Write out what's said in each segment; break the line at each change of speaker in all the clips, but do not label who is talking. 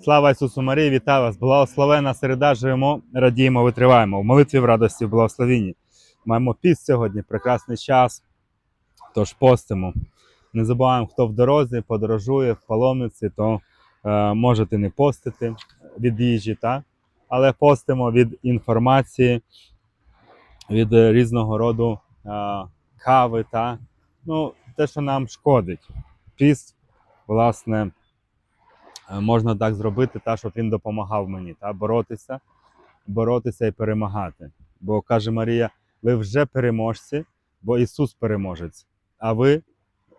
Слава Ісусу Марії, вітаю вас! Благословена середа, живемо, радіємо, витриваємо. В молитві в радості, в благословінні. Маємо піст сьогодні, прекрасний час. Тож постимо. Не забуваємо, хто в дорозі, подорожує, в паломниці, то е, можете не постити від їжі, та? але постимо від інформації, від різного роду е, кави, та? ну, те, що нам шкодить. Піст, власне, можна так зробити, та, щоб він допомагав мені та, боротися, боротися і перемагати. Бо каже Марія, ви вже переможці, бо Ісус переможець. А ви,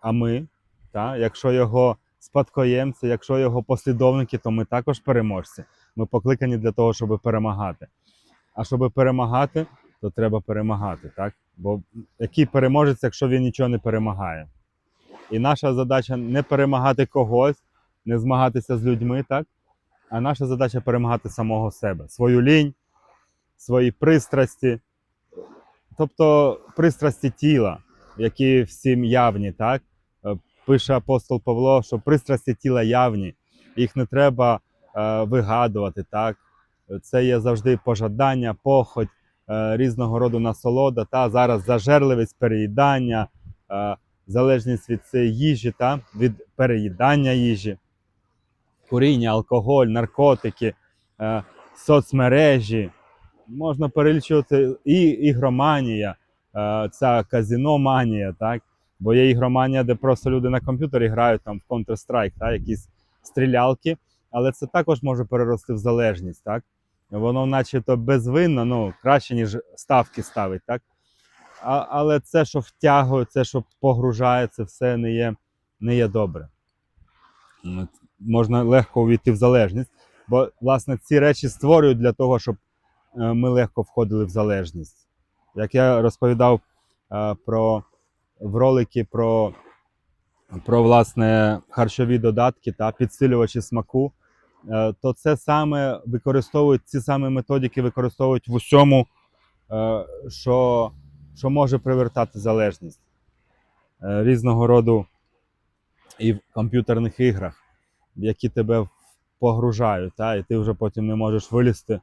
а ми, та, якщо його спадкоємці, якщо його послідовники, то ми також переможці. Ми покликані для того, щоб перемагати. А щоб перемагати, то треба перемагати, так? Бо який переможець, якщо він нічого не перемагає? І наша задача не перемагати когось, не змагатися з людьми, так? А наша задача перемагати самого себе, свою лінь, свої пристрасті, тобто пристрасті тіла, які всім явні, так? Е, Пише апостол Павло, що пристрасті тіла явні, їх не треба е, вигадувати, так? Це є завжди пожадання, похоть, е, різного роду насолода, та зараз зажерливість, переїдання, е, залежність від цієї їжі, та? від переїдання їжі, куріння, алкоголь, наркотики, е, соцмережі. Можна перелічувати і ігроманія, е, ця казіноманія, так? Бо є ігроманія, де просто люди на комп'ютері грають там в Counter-Strike, так? якісь стрілялки, але це також може перерости в залежність, так? Воно начебто безвинно, ну, краще, ніж ставки ставить, так? А, але це, що втягує, це, що погружає, це все не є, не є добре. Можна легко увійти в залежність, бо, власне, ці речі створюють для того, щоб е, ми легко входили в залежність. Як я розповідав е, про, в ролики про, про власне, харчові додатки та підсилювачі смаку, е, то це саме використовують, ці самі методики використовують в усьому, що, що може привертати залежність різного роду і в комп'ютерних іграх, які тебе погружають, та, і ти вже потім не можеш вилізти.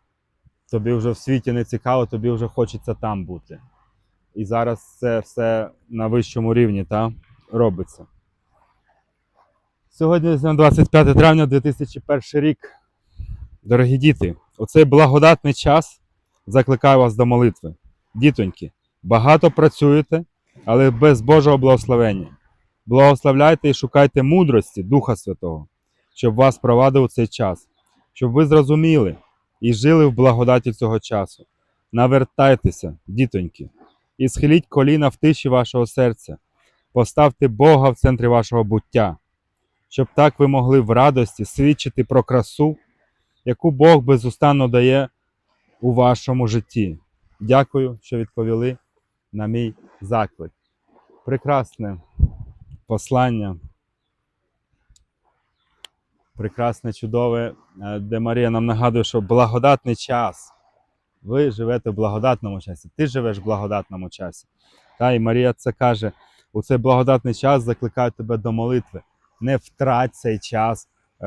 Тобі вже в світі не цікаво, тобі вже хочеться там бути. І зараз це все на вищому рівні та, робиться. Сьогодні 25 травня 2001 рік. Дорогі діти, у цей благодатний час закликаю вас до молитви. Дітоньки, багато працюєте, але без Божого благословення. Благословляйте і шукайте мудрості Духа Святого, щоб вас провадив у цей час, щоб ви зрозуміли і жили в благодаті цього часу. Навертайтеся, дітоньки, і схиліть коліна в тиші вашого серця, поставте Бога в центрі вашого буття, щоб так ви могли в радості свідчити про красу, яку Бог безустанно дає у вашому житті. Дякую, що відповіли на мій заклик. Прекрасне послання. Прекрасне, чудове, е, де Марія нам нагадує, що благодатний час. Ви живете в благодатному часі, ти живеш в благодатному часі. Та, і Марія це каже: у цей благодатний час закликаю тебе до молитви. Не втрать цей час е,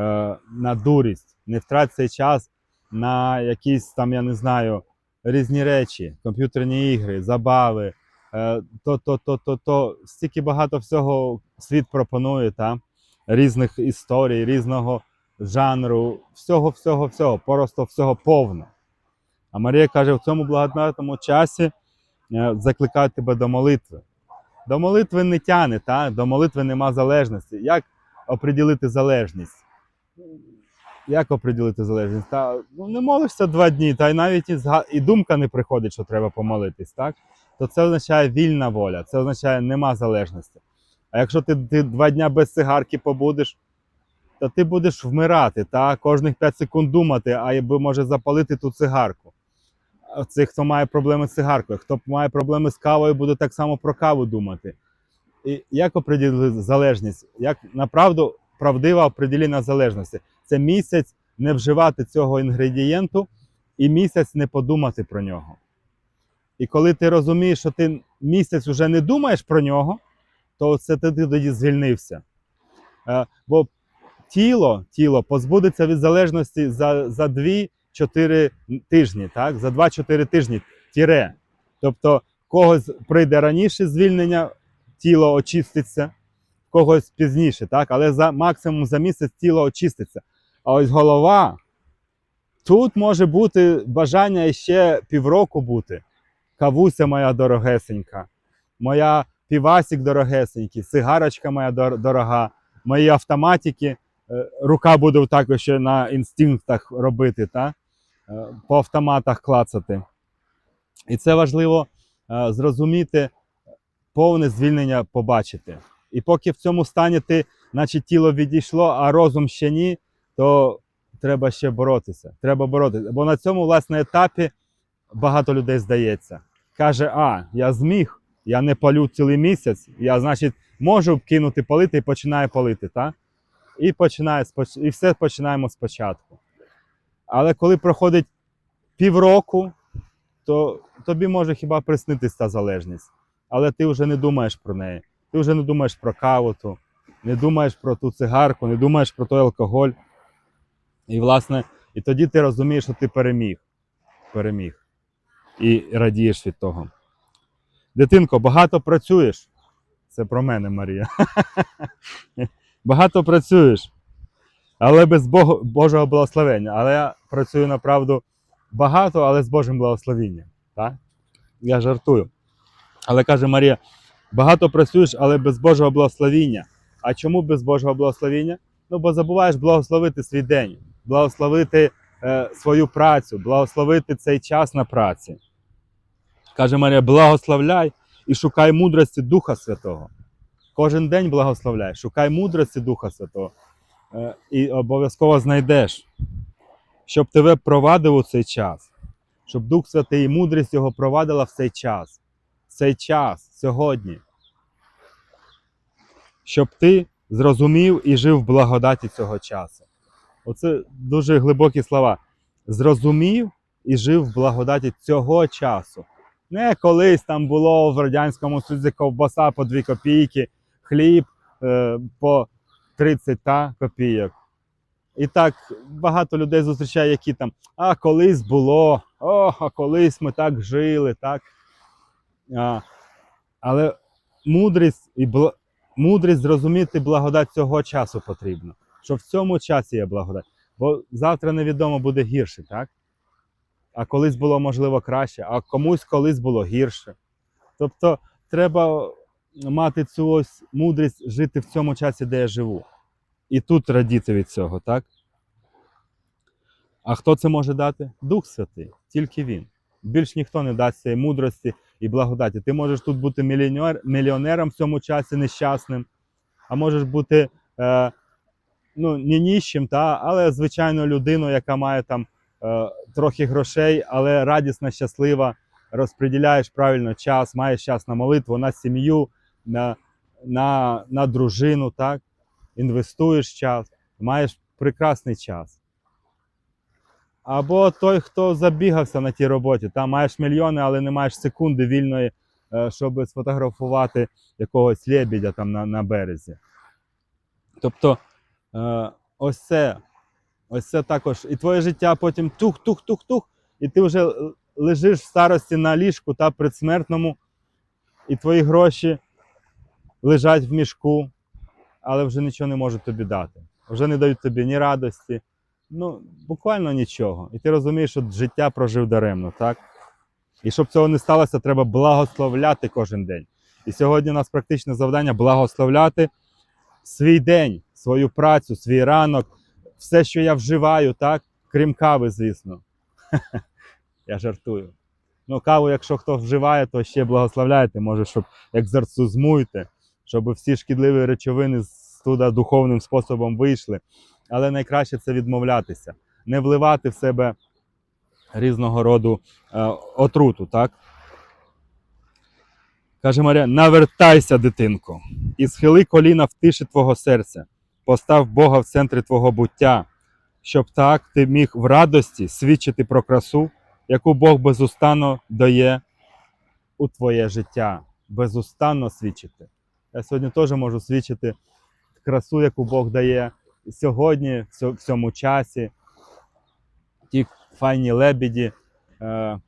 на дурість, не втрать цей час на якісь там, я не знаю, різні речі, комп'ютерні ігри, забави, е, то, то, то, то, то, стільки багато всього світ пропонує, та? Різних історій, різного жанру, всього, всього, всього, просто всього повно. А Марія каже, в цьому благодатному часі е, закликаю тебе до молитви. До молитви не тяне, та? до молитви нема залежності. Як оприділити залежність? Як оприділити залежність? Та, ну, не молишся два дні, та й навіть і, і думка не приходить, що треба помолитись, так? то це означає вільна воля, це означає нема залежності. А якщо ти, ти два дня без цигарки побудеш, то ти будеш вмирати, та? кожних 5 секунд думати, а якби може запалити ту цигарку. Це хто має проблеми з цигаркою, хто має проблеми з кавою, буде так само про каву думати. І як оприділити залежність? Як направду правдива оприділення залежності? Це місяць не вживати цього інгредієнту і місяць не подумати про нього. І коли ти розумієш, що ти місяць вже не думаєш про нього, то це ти тоді звільнився. Е, Бо тіло, тіло позбудеться від залежності за, за 2-4 тижні, так? за 2-4 тижні тіре. Тобто, когось прийде раніше звільнення, тіло очиститься, когось пізніше, так? але за максимум за місяць тіло очиститься. А ось голова. Тут може бути бажання ще півроку бути. Кавуся моя дорогесенька, моя півасік дорогесенький, сигарочка моя дорога, мої автоматики. Е, Рука буде також на інстинктах робити, та? Е, по автоматах клацати. І це важливо е, зрозуміти, повне звільнення побачити. І поки в цьому стані ти, наче тіло відійшло, а розум ще ні, то треба ще боротися. Треба боротися. Бо на цьому власне етапі багато людей здається. Каже: а, я зміг, я не палю цілий місяць, я, значить, можу кинути палити і починаю палити. Та? І, починає, і все починаємо спочатку. Але коли проходить півроку, то тобі може хіба приснитись та залежність. Але ти вже не думаєш про неї. Ти вже не думаєш про кавуту, не думаєш про ту цигарку, не думаєш про той алкоголь. І, власне, і тоді ти розумієш, що ти переміг. Переміг. І радієш від того. Дитинко, багато працюєш. Це про мене, Марія. багато працюєш, але без Божого благословення. Але я працюю направду багато, але з Божим благословенням. Я жартую. Але каже Марія: багато працюєш, але без Божого благословіння. А чому без Божого благословіння? Ну, бо забуваєш благословити свій день, благословити е, свою працю, благословити цей час на праці. Каже Марія: благословляй і шукай мудрості Духа Святого. Кожен день благословляй, шукай мудрості Духа Святого. Е, і обов'язково знайдеш, щоб тебе провадив у цей час, щоб Дух Святий і мудрість його провадила в цей час, в цей час, сьогодні. Щоб ти зрозумів і жив в благодаті цього часу. Оце дуже глибокі слова. Зрозумів і жив в благодаті цього часу. Не колись там було в Радянському Союзі ковбаса по 2 копійки, хліб е, по 30 та, копійок. І так багато людей зустрічає, які там, а колись було, о, а колись ми так жили, так. А, але мудрість і бл... мудрість зрозуміти благодать цього часу потрібно. Що в цьому часі є благодать. Бо завтра невідомо буде гірше, так? А колись було можливо краще, а комусь колись було гірше. Тобто треба мати цю ось мудрість жити в цьому часі, де я живу. І тут радіти від цього, так? А хто це може дати? Дух Святий, тільки він. Більш ніхто не дасть цієї мудрості і благодаті. Ти можеш тут бути мільйонер, мільйонером в цьому часі нещасним, а можеш бути е, ну, не ніщим, та, але звичайно людиною, яка має там трохи грошей, але радісна, щаслива, розподіляєш правильно час, маєш час на молитву, на сім'ю, на, на, на дружину, так? інвестуєш час, маєш прекрасний час. Або той, хто забігався на тій роботі, там маєш мільйони, але не маєш секунди вільної, е, щоб сфотографувати якогось лебідя там на, на березі. Тобто, е, ось це, ось це також. І твоє життя потім тух-тух-тух-тух, і ти вже лежиш в старості на ліжку та предсмертному, і твої гроші лежать в мішку, але вже нічого не можуть тобі дати. Вже не дають тобі ні радості, ну, буквально нічого. І ти розумієш, що життя прожив даремно, так? І щоб цього не сталося, треба благословляти кожен день. І сьогодні у нас практичне завдання благословляти свій день, свою працю, свій ранок, все, що я вживаю, так? Крім кави, звісно. Я жартую. Ну, каву, якщо хто вживає, то ще благословляйте, може, щоб як змуйте, щоб всі шкідливі речовини з туди духовним способом вийшли. Але найкраще це відмовлятися, не вливати в себе різного роду е, отруту, так? Каже Марія: навертайся, дитинко, і схили коліна в тиші твого серця, постав Бога в центрі твого буття, щоб так ти міг в радості свідчити про красу, яку Бог безустанно дає у твоє життя. Безустанно свідчити. Я сьогодні теж можу свідчити красу, яку Бог дає, сьогодні, в цьому часі, ті файні лебіді, е,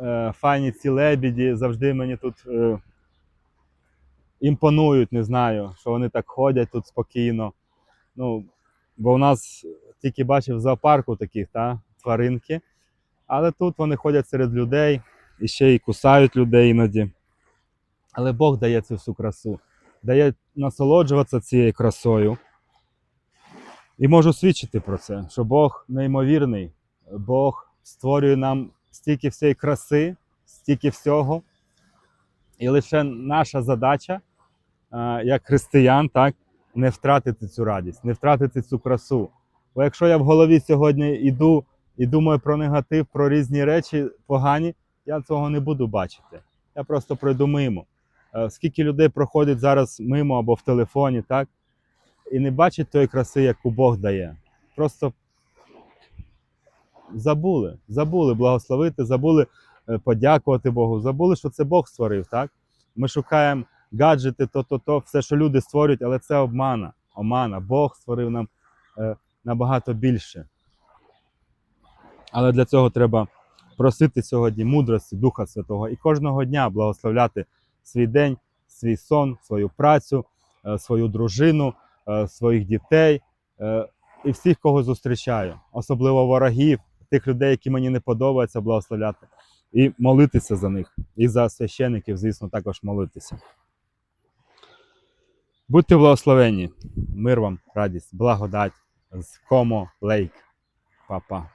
е, файні ці лебіді завжди мені тут е, імпонують, не знаю, що вони так ходять тут спокійно. Ну, бо у нас тільки бачив в зоопарку таких та, тваринки, але тут вони ходять серед людей і ще й кусають людей іноді. Але Бог дає цю всю красу, дає насолоджуватися цією красою. І можу свідчити про це, що Бог неймовірний, Бог створює нам стільки всієї краси, стільки всього. І лише наша задача, е, як християн, так, не втратити цю радість, не втратити цю красу. Бо якщо я в голові сьогодні йду і думаю про негатив, про різні речі погані, я цього не буду бачити. Я просто пройду мимо. Е, Скільки людей проходить зараз мимо або в телефоні, так? І не бачать тої краси, яку Бог дає. Просто забули, забули благословити, забули подякувати Богу, забули, що це Бог створив, так? Ми шукаємо гаджети, то-то-то, все, що люди створюють, але це обмана. Омана. Бог створив нам е, набагато більше. Але для цього треба просити сьогодні мудрості Духа Святого і кожного дня благословляти свій день, свій сон, свою працю, е, свою дружину, е, своїх дітей е, і всіх, кого зустрічаю, особливо ворогів, тих людей, які мені не подобаються, благословляти, і молитися за них. І за священиків, звісно, також молитися. Будьте благословені, мир вам, радість, благодать з Комо Лейк. Па-па.